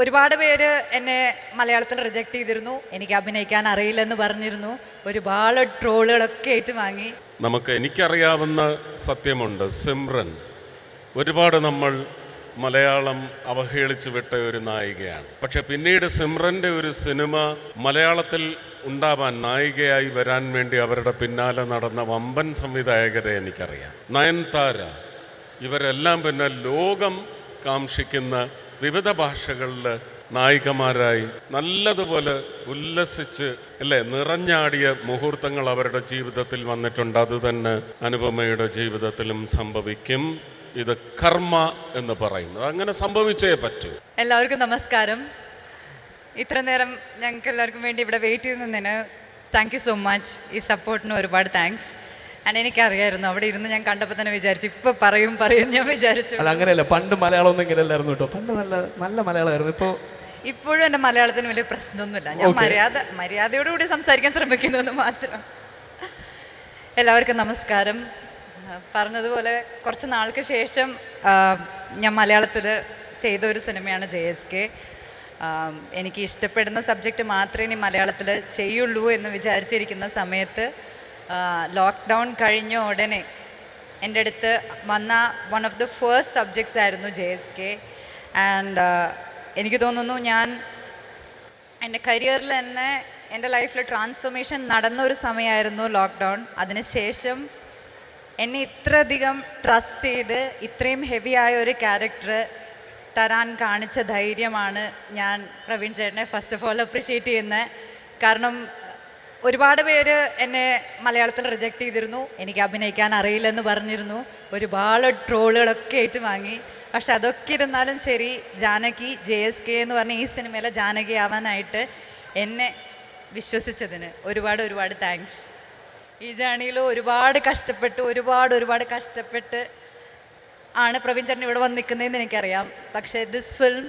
ഒരുപാട് പേര് എന്നെ മലയാളത്തിൽ റിജക്റ്റ് ചെയ്തിരുന്നു. എനിക്ക് അഭിനയിക്കാൻ അറിയില്ലെന്ന് പറഞ്ഞിരുന്നു. ഒരുപാട് ട്രോളുകളൊക്കെ ഏറ്റുവാങ്ങി നമുക്ക് എനിക്കറിയാവുന്ന സത്യമുണ്ട് സിമ്രൻ ഒരുപാട് നമ്മൾ മലയാളം അവഹേളിച്ചു വിട്ട ഒരു നായികയാണ്. പക്ഷെ പിന്നീട് സിമ്രന്റെ ഒരു സിനിമ മലയാളത്തിൽ ഉണ്ടാവാൻ നായികയായി വരാൻ വേണ്ടി അവരുടെ പിന്നാലെ നടന്ന വമ്പൻ സംവിധായകരെ എനിക്കറിയാം. നയൻതാര. ഇവരെല്ലാം പിന്നെ ലോകം കാംക്ഷിക്കുന്ന വിവിധ ഭാഷകളിൽ നായികമാരായി നല്ലതുപോലെ ഉല്ലസിച്ച് അല്ലേ നിറഞ്ഞാടിയ മുഹൂർത്തങ്ങൾ അവരുടെ ജീവിതത്തിൽ വന്നിട്ടുണ്ട്. അത് തന്നെ അനുപമയുടെ ജീവിതത്തിലും സംഭവിക്കും. ഇത് കർമ്മ എന്ന് പറയും അങ്ങനെ സംഭവിച്ചേ പറ്റൂ. എല്ലാവർക്കും നമസ്കാരം. ഇത്ര നേരം ഞങ്ങൾക്ക് എല്ലാവർക്കും വേണ്ടി ഇവിടെ വെയിറ്റ് ചെയ്ത് നിന്നതിന് താങ്ക് യു സോ മച്ച് ഈ സപ്പോർട്ടിന് ഒരുപാട് താങ്ക്സ് ആൻഡ് എനിക്കറിയായിരുന്നു അവിടെ ഇരുന്ന് ഞാൻ കണ്ടപ്പോൾ തന്നെ വിചാരിച്ചു ഇപ്പം പറയും പറയും ഞാൻ വിചാരിച്ചു. അല്ല അങ്ങനെയല്ല പണ്ട് മലയാളം ഒന്നും ഇങ്ങനെയല്ലായിരുന്നു കേട്ടോ. പണ്ട് നല്ല നല്ല മലയാളമായിരുന്നു. ഇപ്പോൾ ഇപ്പോഴും എന്റെ മലയാളത്തിന് വലിയ പ്രശ്നമൊന്നുമില്ല. ഞാൻ മര്യാദ മര്യാദയോടുകൂടി സംസാരിക്കാൻ ശ്രമിക്കുന്നു എന്ന് മാത്രം. എല്ലാവർക്കും നമസ്കാരം. പറഞ്ഞതുപോലെ കുറച്ച് നാൾക്ക് ശേഷം ഞാൻ മലയാളത്തിൽ ചെയ്ത ഒരു സിനിമയാണ് ജെ എസ് കെ. എനിക്ക് ഇഷ്ടപ്പെടുന്ന സബ്ജക്റ്റ് മാത്രമേ ഇനി മലയാളത്തിൽ ചെയ്യുള്ളൂ എന്ന് വിചാരിച്ചിരിക്കുന്ന സമയത്ത് ലോക്ക്ഡൗൺ കഴിഞ്ഞ ഉടനെ എന്റെ അടുത്ത് വന്ന one of the first subjects ആയിരുന്നു ജെ എസ് കെ ആൻഡ് എനിക്ക് തോന്നുന്നു ഞാൻ എന്റെ കരിയറിൽ തന്നെ എന്റെ ലൈഫിൽ ട്രാൻസ്ഫോർമേഷൻ നടന്ന ഒരു സമയമായിരുന്നു ലോക്ക്ഡൗൺ അതിനുശേഷം എന്നെ ഇത്രയധികം ട്രസ്റ്റ് ചെയ്ത് ഇത്രയും ഹെവി ആയ ഒരു ക്യാരക്ടർ തരാൻ കാണിച്ച ധൈര്യമാണ് ഞാൻ പ്രവീൺ ചേട്ടനെ ഫസ്റ്റ് ഓഫ് ഓൾ അപ്രിഷ്യേറ്റ് ചെയ്യുന്നത്. കാരണം ഒരുപാട് പേര് എന്നെ മലയാളത്തിൽ റിജക്റ്റ് ചെയ്തിരുന്നു. എനിക്ക് അഭിനയിക്കാൻ അറിയില്ലെന്ന് പറഞ്ഞിരുന്നു. ഒരുപാട് ട്രോളുകളൊക്കെ ആയിട്ട് ഏറ്റുവാങ്ങി. പക്ഷെ അതൊക്കെ ഇരുന്നാലും ശരി ജാനകി ജെ എസ് കെ എന്ന് പറഞ്ഞ ഈ സിനിമയിലെ ജാനകി ആവാനായിട്ട് എന്നെ വിശ്വസിച്ചതിന് ഒരുപാട് ഒരുപാട് താങ്ക്സ് ഈ ജേണിയിൽ ഒരുപാട് കഷ്ടപ്പെട്ട് ഒരുപാട് ഒരുപാട് കഷ്ടപ്പെട്ട് ആണ് പ്രവീൺ ചേട്ടൻ ഇവിടെ വന്ന് നിൽക്കുന്നതെന്ന് എനിക്കറിയാം. പക്ഷേ this film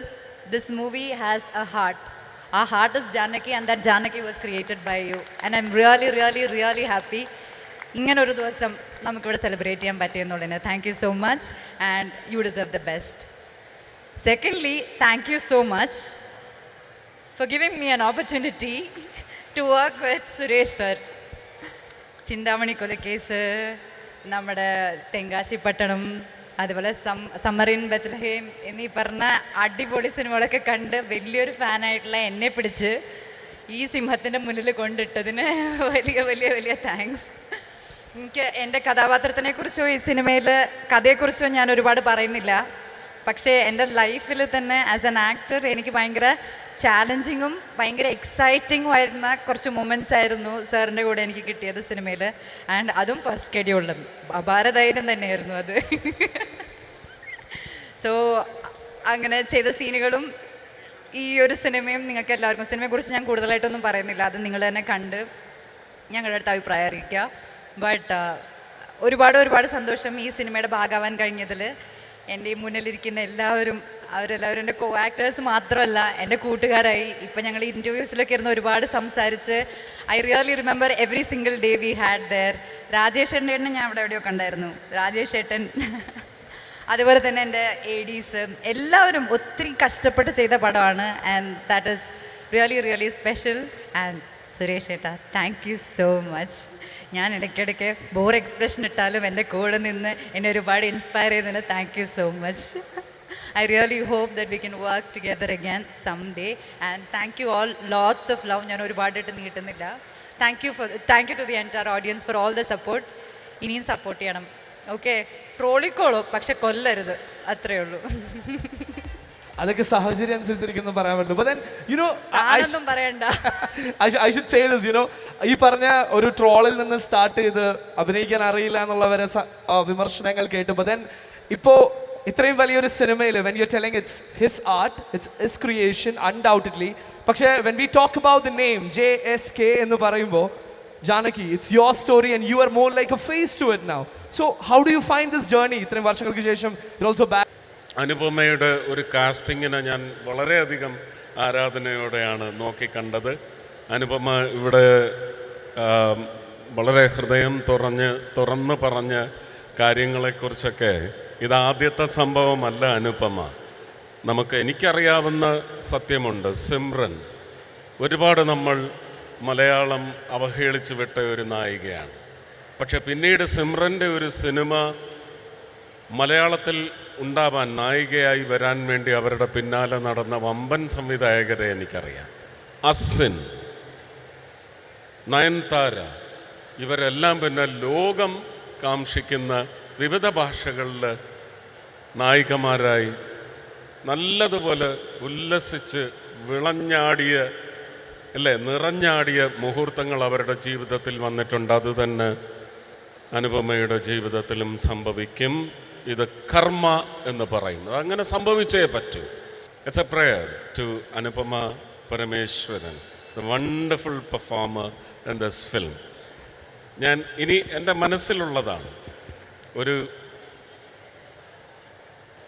this movie has a heart a heart is Janaki and that Janaki was created by you. And I'm really, really, really happy. Happy ഇങ്ങനൊരു ദിവസം നമുക്കിവിടെ സെലിബ്രേറ്റ് ചെയ്യാൻ പറ്റിയെന്നുള്ളതിന് thank you so much and you deserve the best secondly thank you so much for giving me an opportunity to work with Suresh sir Chinthamani കൊലക്കേസ് നമ്മുടെ തെങ്കാശി പട്ടണം അതുപോലെ സമ്മറിൻ Bethlehem എന്നീ പറഞ്ഞ അടിപൊളി സിനിമകളൊക്കെ കണ്ട് വലിയൊരു ഫാനായിട്ടുള്ള എന്നെ പിടിച്ച് ഈ സിംഹത്തിന്റെ മുന്നിൽ കൊണ്ടിട്ടതിന് വലിയ വലിയ വലിയ താങ്ക്സ് എനിക്ക് എന്റെ കഥാപാത്രത്തിനെക്കുറിച്ചോ ഈ സിനിമയിൽ കഥയെക്കുറിച്ചോ ഞാൻ ഒരുപാട് പറയുന്നില്ല. പക്ഷേ എന്റെ ലൈഫിൽ തന്നെ ആസ് എൻ ആക്ടർ എനിക്ക് ഭയങ്കര ചാലഞ്ചിങ്ങും ഭയങ്കര എക്സൈറ്റിങ്ങും ആയിരുന്ന കുറച്ച് മൊമെന്റ്സ് ആയിരുന്നു സാറിന്റെ കൂടെ എനിക്ക് കിട്ടിയത് സിനിമയിൽ ആൻഡ് അതും ഫസ്റ്റ് ഷെഡ്യൂളിലും അപാരധൈര്യം തന്നെയായിരുന്നു അത്. സോ അങ്ങനെ ചെയ്ത സീനുകളും ഈ ഒരു സിനിമയും നിങ്ങൾക്ക് എല്ലാവർക്കും സിനിമയെക്കുറിച്ച് ഞാൻ കൂടുതലായിട്ടൊന്നും പറയുന്നില്ല. അത് നിങ്ങൾ തന്നെ കണ്ട് ഞങ്ങളുടെ അടുത്ത് അഭിപ്രായം അറിയിക്കുക. ബട്ട് ഒരുപാട് ഒരുപാട് സന്തോഷം ഈ സിനിമയുടെ ഭാഗമാവാൻ കഴിഞ്ഞതിൽ എന്റെ ഈ മുന്നിലിരിക്കുന്ന എല്ലാവരും അവരെല്ലാവരും എന്റെ കോ ആക്ടേഴ്സ് മാത്രമല്ല എന്റെ കൂട്ടുകാരായി. ഇപ്പം ഞങ്ങൾ ഇന്റർവ്യൂസിലൊക്കെ ഇരുന്ന് ഒരുപാട് സംസാരിച്ച് I really remember every single day we had there Rajesh ഏട്ടനെ ഞാൻ അവിടെ എവിടെയോ കണ്ടായിരുന്നു രാജേഷ് ഏട്ടൻ അതുപോലെ തന്നെ എന്റെ എ ഡീസ് എല്ലാവരും ഒത്തിരി കഷ്ടപ്പെട്ട് ചെയ്ത പടമാണ്. And that is really really special and Suresh ഏട്ടാ താങ്ക് യു സോ മച്ച് ഞാൻ ഇടയ്ക്കിടയ്ക്ക് ബോർ എക്സ്പ്രഷൻ ഇട്ടാലും എന്റെ കൂടെ നിന്ന് എന്നെ ഒരുപാട് ഇൻസ്പയർ ചെയ്തതിന് thank you so much I really hope that we can work together again some day and thank you all lots of love ഞാൻ ഒരുപാടായിട്ട് നീട്ടുന്നില്ല. Thank you for thank you to the entire audience for all the support ഇനിയും support ചെയ്യണം. Okay ട്രോളിക്കോളൂ പക്ഷെ കൊല്ലരുത്. അത്രയേ ഉള്ളൂ. അതൊക്കെ സാഹചര്യം അനുസരിച്ചിരിക്കുന്നു പറയാൻ പറ്റും. യുനോ പറയണ്ട. ഐ ഷുഡ് സേ ദിസ് ഈ പറഞ്ഞ ഒരു ട്രോളിൽ നിന്ന് സ്റ്റാർട്ട് ചെയ്ത് അഭിനയിക്കാൻ അറിയില്ല എന്നുള്ളവരെ വരെ വിമർശനങ്ങൾ കേട്ടു. ബട്ട് ദെൻ ഇപ്പോൾ ഇത്രയും വലിയൊരു സിനിമയിൽ when you telling it's his art it's his creation undoubtedly പക്ഷേ when we talk about the name J S K എന്ന് പറയുമ്പോൾ Janaki it's your story and you are more like a face to it now so how do you find this journey ഇത്രയും വർഷങ്ങൾക്ക് ശേഷം it also back അനുപമയുടെ ഒരു കാസ്റ്റിങ്ങിനെ ഞാൻ വളരെയധികം ആരാധനയോടെയാണ് നോക്കിക്കണ്ടത് അനുപമ ഇവിടെ വളരെ ഹൃദയം തുറഞ്ഞ് തുറന്ന് പറഞ്ഞ കാര്യങ്ങളെക്കുറിച്ചൊക്കെ ഇതാദ്യത്തെ സംഭവമല്ല അനുപമ. നമുക്ക് എനിക്കറിയാവുന്ന സത്യമുണ്ട് സിമ്രൻ. ഒരുപാട് നമ്മൾ മലയാളം അവഹേളിച്ചു വിട്ട ഒരു നായികയാണ്. പക്ഷെ പിന്നീട് സിമ്രന്റെ ഒരു സിനിമ മലയാളത്തിൽ ഉണ്ടാവാൻ നായികയായി വരാൻ വേണ്ടി അവരുടെ പിന്നാലെ നടന്ന വമ്പൻ സംവിധായകരെ എനിക്കറിയാം. അസിൻ നയൻതാര ഇവരെല്ലാം പിന്നെ ലോകം കാക്ഷിക്കുന്ന വിവിധ ഭാഷകളിൽ നായികമാരായി നല്ലതുപോലെ ഉല്ലസിച്ച് വിളഞ്ഞാടിയ അല്ലേ നിറഞ്ഞാടിയ മുഹൂർത്തങ്ങൾ അവരുടെ ജീവിതത്തിൽ വന്നിട്ടുണ്ട്. അതുതന്നെ അനുപമയുടെ ജീവിതത്തിലും സംഭവിക്കും. ഇത് കർമ്മ എന്ന് പറയും അങ്ങനെ സംഭവിച്ചേ പറ്റൂ. It's a prayer to Anupama Parameswaran the wonderful performer in this film ഞാൻ ഇനി എന്റെ മനസ്സിലുള്ളതാണ്. ഒരു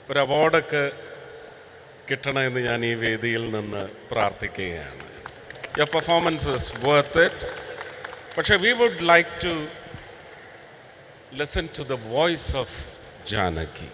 ഒരു അവാർഡൊക്കെ കിട്ടണമെന്ന് ഞാൻ ഈ വേദിയിൽ നിന്ന് പ്രാർത്ഥിക്കുകയാണ്. Your performance is worth it പക്ഷേ we would like to listen to the voice of Janaki